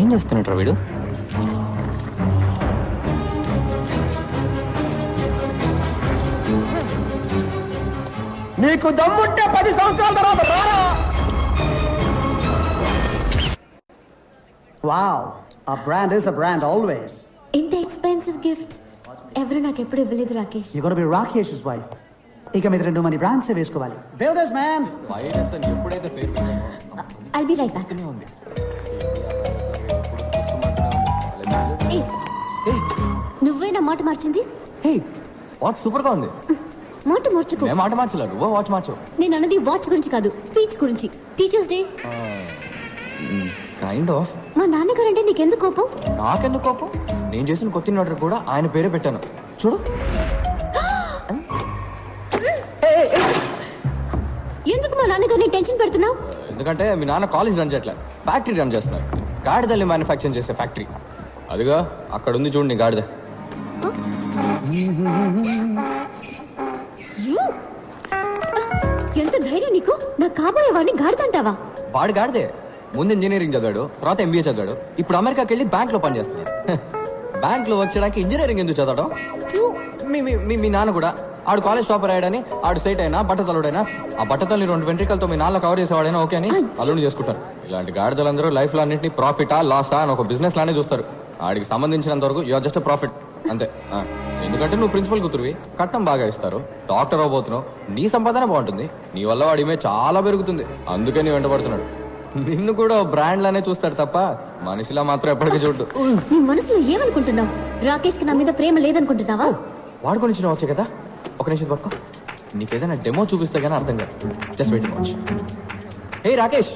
ఏం చేస్తున్నట్రా వీడు? నీకు దమ్ముంటే పది సంవత్సరాల తర్వాత రారా? Wow, a brand is a brand always. ఇంత ఎక్స్పెన్సివ్ గిఫ్ట్ ఎవరు నాకు ఎప్పుడు ఇవ్వలేదు Rakesh? You gotta be Rakesh's wife. ఇక మీద రెండు మంది బ్రాండ్స్ వేసుకోవాలి. బిల్డర్స్ మ్యాన్ వైరస్ అని ఎప్పుడైతే పేరు ఐ బి రైట్ బ్యాక్ మాట మార్చింది? హే వాచ్ సూపర్గా ఉంది మాట మార్చుకో. మేము మాట మార్చలేదు. నువ్వు వాచ్ మార్చు. నేను అన్నది వాచ్ గురించి కాదు స్పీచ్ గురించి. Teachers day. కైండ్ ఆఫ్ మా నాన్నగారు అంటే నీకెందుకు కోపం? నాకెందుకు కోపం? నేను చేసిన కొత్త ఆర్డర్ కూడా ఆయన పేరే పెట్టాను. చూడు. ఎందుకు మా నాన్నగారిని టెన్షన్ పెడుతున్నావు? ఎందుకంటే మీ నాన్న కాలేజ్ రన్ చేయట్లే. ఫ్యాక్టరీ రన్ చేస్తున్నారు గాడిదల్ని మ్యానుఫ్యాక్చరింగ్ చేసే ఫ్యాక్టరీ. అదిగా అక్కడ ఉంది చూడండి గాడిద. ఎంత ధైర్యం నీకు? నా కాబోయే వాడిని గాడుతంటావా? వాడు గాడిదే. ముందు ఇంజనీరింగ్ చదివాడు తర్వాత ఎంబీఏ చదివాడు. ఇప్పుడు అమెరికాకి వెళ్ళి బ్యాంక్లో పనిచేస్తున్నాడు బ్యాంక్లో వచ్చడానికి ఇంజనీరింగ్ ఎందుకు చదవడం? మీ మీ- మీ మీ నాన్న కూడా. ఆడు కాలేజ్ టాపర్ అయ్యాడని ఆడు సైట్ అయినా బట్టతలుడైనా ఆ బట్టతల్ని రెండు వెంట్రికలతో మీ నాన్న కవర్ చేసేవాడైనా ఓకే అని అల్లుని చేసుకుంటారు. ఇలాంటి గాడిదలందరూ లైఫ్లో అన్నింటినీ ప్రాఫిటా లాసా అని ఒక బిజినెస్ లానే చూస్తారు. ఆడికి సంబంధించినంత వరకు యువర్ జస్ట్ ప్రాఫిట్. అంతే. ఆ. ఎందుకంటే నువ్వు ప్రిన్సిపల్ కూతురువి. కట్నం బాగా ఇస్తారు. డాక్టర్ అవబోతున్నావు నీ సంపాదన బాగుంటుంది. నీ వల్ల వాడి ఇమే చాలా పెరుగుతుంది. అందుకే నీ వెంటబడుతున్నాడు నిన్ను కూడా బ్రాండ్ లానే చూస్తాడు తప్ప మనిషిలా మాత్రం ఎప్పటికీ చూడు నీ మనసులో ఏమనుకుంటున్నావు? రాకేష్కి నా మీద ప్రేమ లేదనుకుంటున్నావా? వాడు గురించి నువ్వు వచ్చే కదా? ఒక నిమిషం పట్టుకో నీకేదైనా డెమో చూపిస్తే కానీ అర్థం కాదు. Just wait watch hey Rakesh.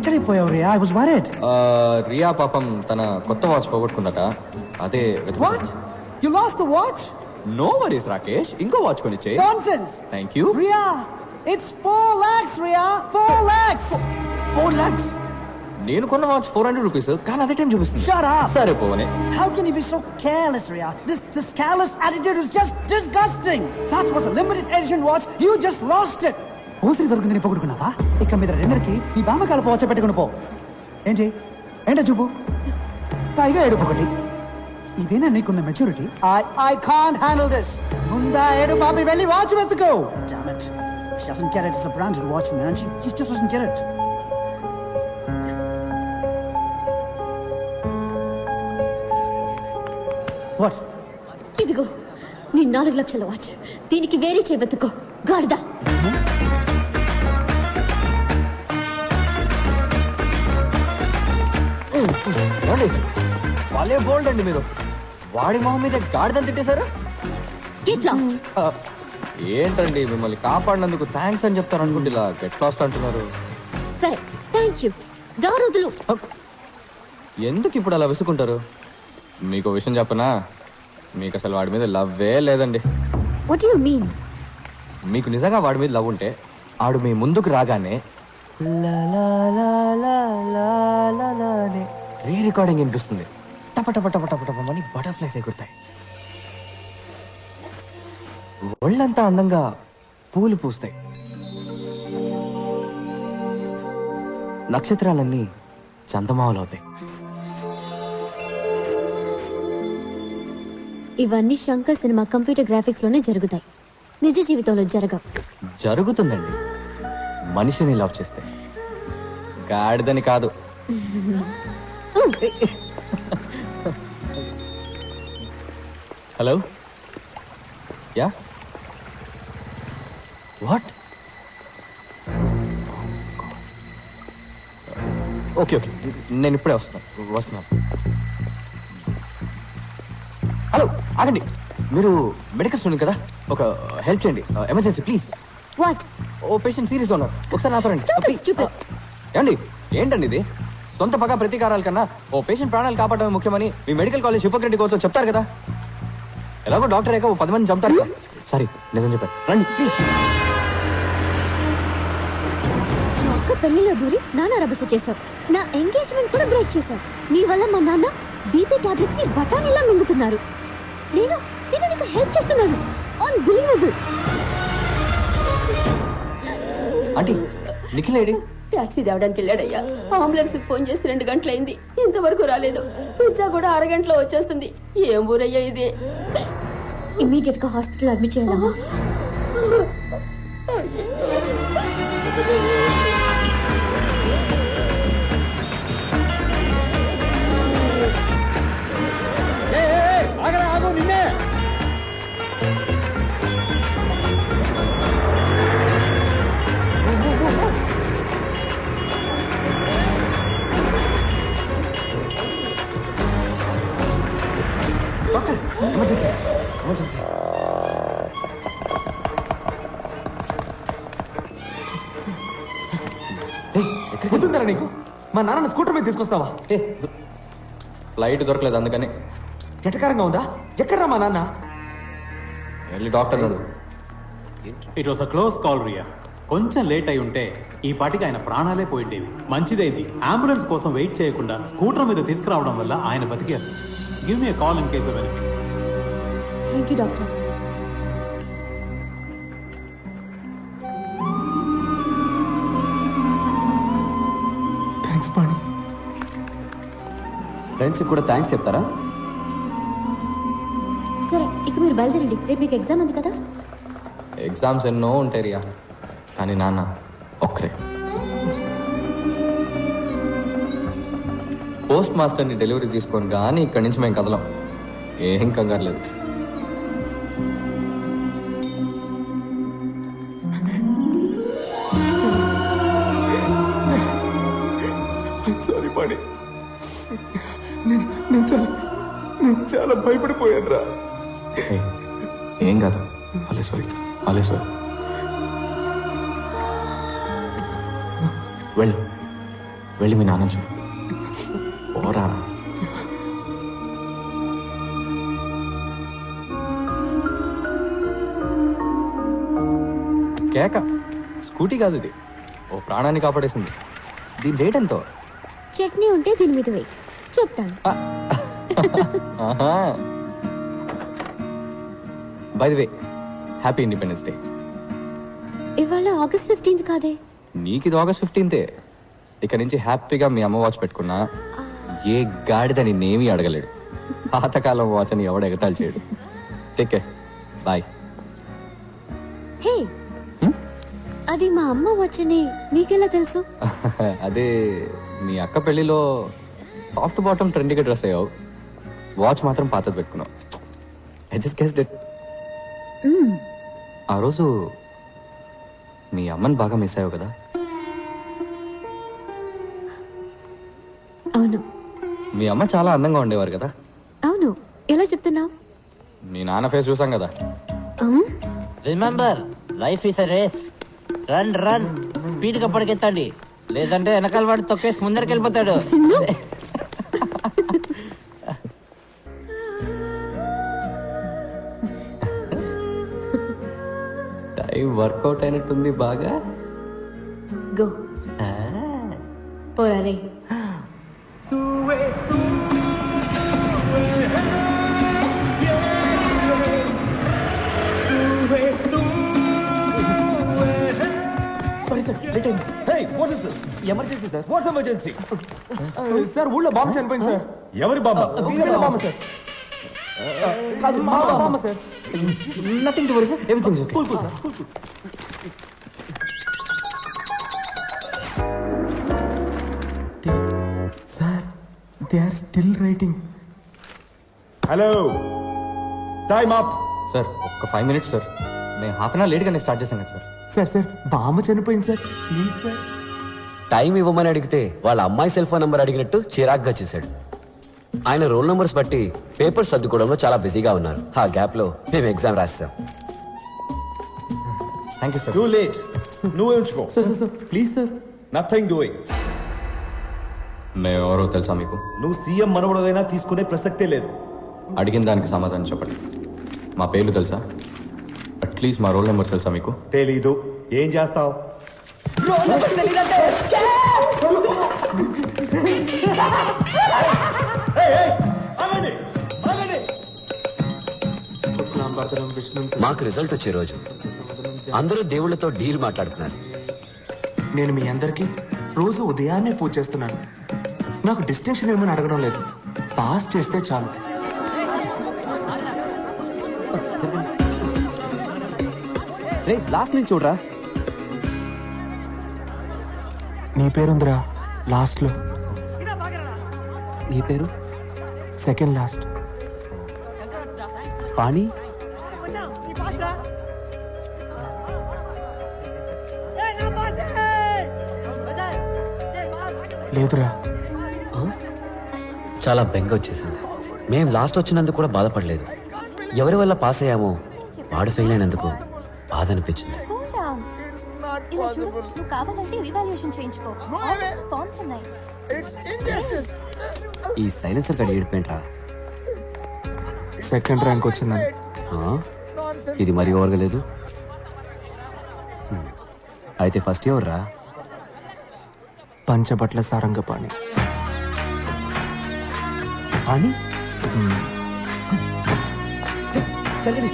ఎక్కడిపోయావు Riya I was worried Riya పాపం తన కొత్త వాచ్ పోగొట్టుకుందట అదే what you lost the watch no worries Rakesh ఇంకో watch కొనిచ్చే nonsense thank you Riya it's 4 lakhs Riya 4 lakhs four lakhs నేను కొన్న వాచ్ ఫోర్ హండ్రెడ్ రూపీస్ కానీ అదే టైం చూపిస్తుంది Shut up. సరే పోవనే How can you be so careless, Ria? This this careless attitude is just disgusting. That was a limited edition watch. You just lost it. ఊసిరి దొరికిందని పొగుడుకున్నావా? ఇక మీద రెండరికి ఈ బామకాల పోవచ్చ పెట్టుకుని పో. ఏంటి? ఏంటో చూపు? పైగా ఏడుపు ఒకటి. ఇదేనా నీకున్న maturity? I I can handle this. ముందా ఏడు బాబి వెళ్ళి వాచ్ వెతుకో. Damn carrot She doesn't get it. It's a branded watch, man. She, ఇదిగో నీ నాలుగు లక్షల వాచ్ దీనికి వేరే చేయబెత్తుకో గాడిదా. ఏమండి? వాళ్ళే బోల్డ్ అండి మీరు. వాడి మొహం మీద గాడిదని తిట్టేశారు? గెట్ లాస్ట్ ఆ, ఏంటండి మిమ్మల్ని కాపాడినందుకు థ్యాంక్స్ అని చెప్తారు అనుకుంటే ఇలా గెట్ లాస్ట్ అంటున్నారు? సరే థ్యాంక్ యూ దారుదులు ఆ, ఎందుకు ఇప్పుడు అలా విసుకుంటారు? మీకు ఓ విషయం చెప్పనా? మీకు అసలు వాడి మీద లవ్వే లేదండి. వాట్ యు మీన్ మీకు నిజంగా వాడి మీద లవ్ ఉంటే ఆడు మీ ముందుకు రాగానే లా లా లా లా లా లా లా అని రీ రికార్డింగ్ వినిపిస్తుంది. టప టప టప టప బటర్ఫ్లైస్ ఎగురుతాయి. ఒళ్ళంతా అందంగా పూలు పూస్తాయి. నక్షత్రాలన్నీ చందమామలు అవుతాయి ఇవన్నీ శంకర్ సినిమా కంప్యూటర్ గ్రాఫిక్స్లోనే జరుగుతాయి. నిజ జీవితంలో జరగవు. జరుగుతుందండి. మనిషిని లవ్ చేస్తే గాడిదని కాదు. Hello? Yeah? What? Okay okay. నేను ఇప్పుడే వస్తున్నాను వస్తున్నాను హలో ఆగండి. మీరు మెడికల్ స్టూడెంట్ కదా? ఒక హెల్ప్ చేయండి. Uh, emergency please. What? Oh patient serious ఉన్నారు. ఒకసారి నాతో రండి. ఏమండి? ఏంటండి ఇది? సొంత పగ ప్రతీకారాల కన్నా ఓ పేషెంట్ ప్రాణాలు కాపాడమే ముఖ్యమని మీ మెడికల్ కాలేజ్ హిపోక్రటిక్ కోర్సులో చెప్తారు కదా? ఎలాగో డాక్టర్ అయ్యాక ఓ పది మంది చంపుతారు కదా? సారీ నిజం చెప్పారు రండి. ప్లీజ్ పెళ్ళిలో దూరి నాన్న రభస చేశావు. నా ఎంగేజ్మెంట్ కూడా బ్రేక్ చేశావు. నీ వల్ల మా నాన్న బీపీ టాబ్లెట్స్ని బఠానీలా మింగుతున్నారు. నేను నేను నీకు హెల్ప్ చేస్తున్నాను. అన్బిలీవబుల్ ఆంటీ నిఖిల్ ఏడి? టాక్సీ తేవడానికి వెళ్ళాడయ్యా. అంబులెన్స్ ఫోన్ చేసి రెండు గంటలైంది. ఇంతవరకు రాలేదు. పిజ్జా కూడా అరగంటలో వచ్చేస్తుంది. ఏం ఊరయ్యా ఇది? ఇమీడియట్గా హాస్పిటల్ అడ్మిట్ చేయాలమ్మా. గుర్తుంటారా నీకు? మా నాన్న స్కూటర్ మీద తీసుకొస్తావా? ఫ్లైట్ దొరకలేదు అందుకని. జటకారంగా ఉందా? ఎక్కడ్రా మా నాన్న? వెళ్ళి doctor it was a close call Riya కొంచెం లేట్ అయి ఉంటే ఈ పాటికి ఆయన ప్రాణాలే పోయిండేవి. మంచిదైంది. అంబులెన్స్ కోసం వెయిట్ చేయకుండా స్కూటర్ మీద తీసుకురావడం వల్ల ఆయన బతికారు. Give me call in case of anything thank you doctor thanks Pani ఫ్రెండ్స్కి కూడా థ్యాంక్స్ చెప్తారా? సరే ఇక మీరు బయలుదేరండి. రేపు మీకు ఎగ్జామ్ ఉంది కదా? ఎగ్జామ్స్ ఎన్నో ఉంటాయి రియా. కానీ నాన్న ఒక్కరే. పోస్ట్ మాస్టర్ని డెలివరీ తీసుకొని కానీ ఇక్కడి నుంచి మేము కదలం. ఏం కంగారు లేదు. సారీ పాణి నేను నేను చాలా నేను చాలా భయపడిపోయాను రా ఏం కాదు. అలే సారీ అలే సారీ. వెళ్ళు. వెళ్ళి మీ నాన్న చూడు. ఓరా కేక స్కూటీ కాదు ఇది. ఓ ప్రాణాన్ని కాపాడేసింది. దీని రేట్ ఎంతో? చట్నీ ఉంటే దీని మీద వేయి. చెప్తాను. By the way happy Independence Day ఇవాళ ఆగస్ట్ ఫిఫ్టీన్త్ కాదే? నీకు ఇది ఆగస్ట్ ఫిఫ్టీన్తే ఇక నుంచి హ్యాపీగా మీ అమ్మ వాచ్ పెట్టుకున్నా. ఏ గాడిద నిన్నేమీ అడగలేడు. పాతకాలం వాచ్ అని ఎవడు ఎగతాలు చేయడు. టేకే బాయ్ హే! అది మా అమ్మ వచ్చని నీకెలా తెలుసు? అదే మీ అక్క పెళ్ళిలో టాప్ టు బాటమ్ ట్రెండీగా డ్రెస్ అయ్యావు. వాచ్ మాత్రం పాతది పెట్టుకున్నావు. I just hmm. ఆ రోజు మీ అమ్మని బాగా మిస్ అయ్యావు కదా? అవును. మీ అమ్మ చాలా అందంగా ఉండేవారు కదా? అవును. ఎలా చెప్తున్నావు? మీ నాన్న ఫేస్ చూసాం కదా? Remember life is race run run స్పీడ్గా లేదంటే వెనకాల వాడు తొక్కేసి ముందరికి వెళ్ళిపోతాడు. టైం వర్కౌట్ అయినట్టుంది బాగా. గో. పోరా రే. అయింది Hey, what is this? Emergency sir What emergency? Sir ఊళ్ళో బాంబు చనిపోయింది సార్ ఎవరి బామ్మ వీళ్ళ బాంబు సార్ కాదు మా bomb. Sir nothing to worry sir everything okay cool cool sir cool cool sir they are still writing hello time up sir ఒక్క five minutes sir నేను హాఫ్ అన్ అవర్ లేట్గానే స్టార్ట్ చేశాను సార్ సార్ సార్ బామ్మ చనిపోయింది sir. Please sir. Time ఇవ్వమని అడిగితే వాళ్ళ అమ్మాయి సెల్ ఫోన్ నంబర్ అడిగినట్టు చిరాగ్గా చేశాడు. ఆయన రోల్ నంబర్స్ బట్టి పేపర్స్ సర్దుకోవడంలో చాలా బిజీగా ఉన్నారు. ఆ గ్యాప్లో మేము ఎగ్జామ్ రాస్తాం. Thank you sir too late నువ్వే ఉంచుకో. Sir sir sir please sir nothing doing మేము ఎవరో తెలుసా మీకు? నువ్వు సీఎం మనవడదైనా తీసుకునే ప్రసక్తే లేదు. అడిగిన దానికి సమాధానం చెప్పండి. మా పేర్లు తెలుసా? అట్లీస్ట్ మా రోల్ నెంబర్స్ తెలుసా మీకు? తెలీదు. ఏం చేస్తావు? మాకు రిజల్ట్ వచ్చే రోజు. అందరూ దేవుళ్ళతో డీల్ మాట్లాడుతున్నారు. నేను మీ అందరికి రోజు ఉదయాన్నే పూజ చేస్తున్నాను. నాకు డిస్టింక్షన్ ఏమని అడగడం లేదు. పాస్ చేస్తే చాలు. రే లాస్ట్ నుంచి చూడరా? నీ పేరుందిరా లాస్ట్లో నీ పేరు? Second last Pani? లేదురా. చాలా బెంగ వచ్చేసింది. మేం లాస్ట్ వచ్చినందుకు కూడా బాధపడలేదు. ఎవరి వల్ల పాస్ అయ్యామో వాడు ఫెయిల్ అయినందుకు. బాధ అనిపించింది Cool down. ఇలా చూడు నువ్వు కావాలంటే రివాల్యూషన్ చేయించుకో. ఫార్మ్స్ ఉన్నాయి. ఈ సైలెన్సర్ గడి ఏడిపోయింట్రా సెకండ్ ర్యాంక్ వచ్చిందని ఆ? ఇది మరీ ఓవర్గా లేదు. అయితే ఫస్ట్ ఇయర్ రా పంచబట్ల సారంగపాణి. పాణి? మ్మ్. చల్లని